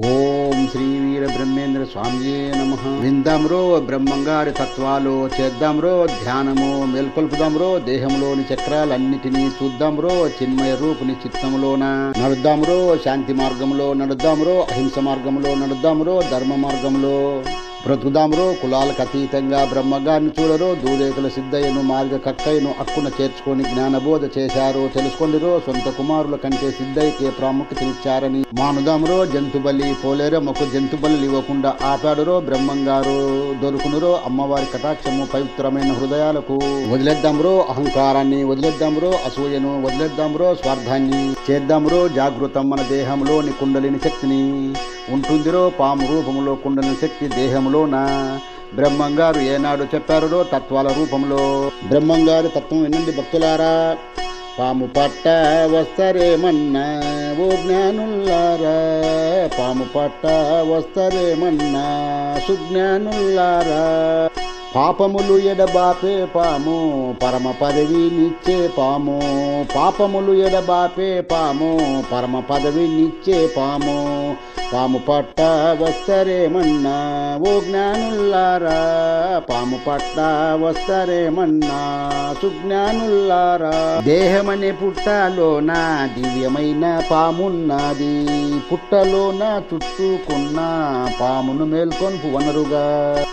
ఓం శ్రీ వీర బ్రహ్మేంద్ర స్వామియే నమ. విందాంరో బ్రహ్మంగారి తత్వాలు చేద్దాంరో ధ్యానము మేల్కొల్పుదాంరో దేహంలోని చక్రాలన్నిటినీ చూద్దాంరో చిన్మయ రూపుని చిత్తములోన నడుద్దాంరో శాంతి మార్గంలో నడుద్దాంరో అహింస మార్గంలో నడుద్దాంరో ధర్మ మార్గంలో బ్రతుకుదాంరో కులాలకు అతీతంగా బ్రహ్మగారిని చూడరో దూరేకుల సిద్ధయ్యను మార్గ కక్కయ్యను అక్కున చేర్చుకొని జ్ఞానబోధ చేశారో తెలుసుకొండిరో సొంత కుమారుల కంటే సిద్ధయ్యకే ప్రాముఖ్యతనిచ్చారని మానుదాంరో జంతుబలి పోలేరో మొక్క జంతుబలి ఇవ్వకుండా ఆపాడురో బ్రహ్మంగారు దొరుకునురో అమ్మవారి కటాక్షము పవిత్రమైన హృదయాలకు వదిలేద్దాంరో అహంకారాన్ని వదిలేద్దాంరో అసూయను వదిలేద్దాంరో స్వార్థాన్ని చేద్దాంరో జాగృతం మన దేహంలోని కుండలిని శక్తిని ఉంటుందిరో పాము రూపంలో కుండలిని శక్తి దేహంలోన బ్రహ్మంగారు ఏనాడు చెప్పారో తత్వాల రూపంలో బ్రహ్మంగారు తత్వం వినండి భక్తులారా. పాము పట్ట వస్తరేమన్నా ఓ జ్ఞానుల్లారా పాము పట్ట వస్తరేమన్నా సుజ్ఞానుల్లారా పాపములు ఎడబాపే పాము పరమ పదవినిచ్చే పాము. పాపములు ఎడబాపే పాము పరమ పదవినిచ్చే పాము. పాము పట్ట వస్తరేమన్నా ఓ జ్ఞానుల్లారా? పాము పట్ట వస్తరేమన్నా సుజ్ఞానుల్లారా? దేహమనే పుట్టలోన దివ్యమైన పామున్నది. పుట్టలోన చుట్టుకున్న పామును మేల్కొన్పు వనరుగా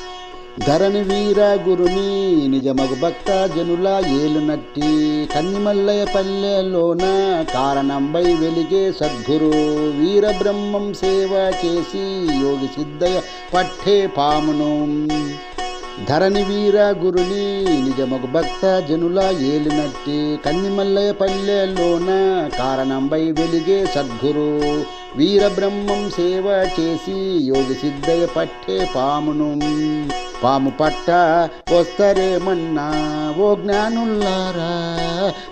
ధరణి వీర గురుని నిజమగు భక్త జనుల ఏలునట్టి కన్నిమల్లయ పల్లెలోన కారణంబై వెలిగే సద్గురు. వీర బ్రహ్మం సేవ చేసి యోగి సిద్ధయ పట్టే పామును. ధరణి వీర గురుని నిజమగు భక్త జనుల ఏలినట్టి కన్నిమల్లయ పల్లెలోన కారణంబై వెలిగే సద్గురు. వీర బ్రహ్మం సేవ చేసి యోగి సిద్ధయ పట్టే పామును. పాము పట్ట వస్తరేమన్నా ఓ జ్ఞానుల్లారా.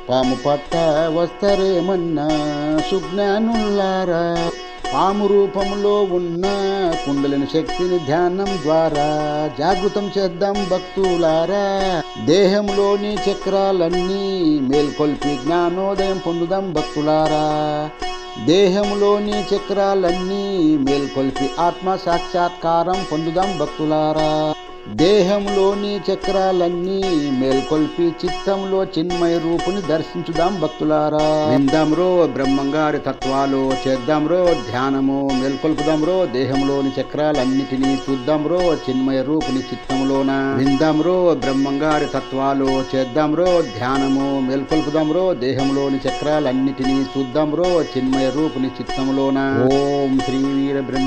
పాము పట్ట వస్తరేమన్నా సుజ్ఞానుల్లారా. పాము రూపంలో ఉన్న కుండలిని శక్తిని ధ్యానం ద్వారా జాగృతం చేద్దాం భక్తులారా. దేహంలోని చక్రాలన్నీ మేల్కొల్పి జ్ఞానోదయం పొందుదాం భక్తులారా. దేహంలోని చక్రాలన్నీ మేల్కొల్పి ఆత్మ సాక్షాత్కారం పొందుదాం భక్తులారా. దేహంలోని చక్రాలన్నీ మేల్కొల్పి చిత్తంలో చిన్మయ రూపుని దర్శించుదాం భక్తులారా. విందాంరో బ్రహ్మంగారి తత్వాలు చేద్దాంరో ధ్యానము మేల్కొల్పుదాంరో దేహంలోని చక్రాలన్నిటినీ చూద్దాంరో చిన్మయ రూపుని చిత్తంలోన. విందాంరో బ్రహ్మంగారి తత్వాలు చేద్దాంరో ధ్యానము మేల్కొల్పుదాంరో దేహంలోని చక్రాలన్నిటినీ చూద్దాంరో చిన్మయ రూపుని చిత్తంలోన. ఓం శ్రీ వీర బ్రహ్మ